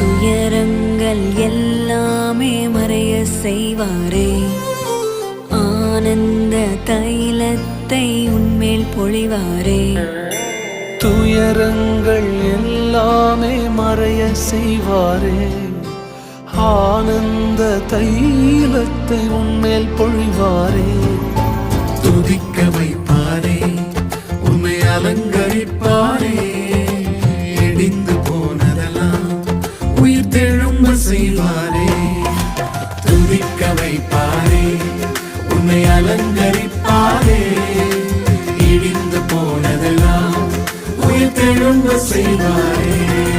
துயரங்கள் எல்லாமே மறைய செய்வாரே. ஆனந்த தைலத்தை உன்மேல் பொழிவாரே. துயரங்கள் எல்லாமே மறைய செய்வாரே. ஆனந்த தைலத்தை உன்மேல் பொழிவாரே. துதிக்க வைப்பாரே உன்னை அலங்கரிப்பாரே. உயிர் தெழும்ப செய்வாரே. துதிக்க வைப்பாரே உன்னை அலங்கரிப்பாரே. இடிந்து போனதெல்லாம் உயிர் தெழும்ப செய்வாரே.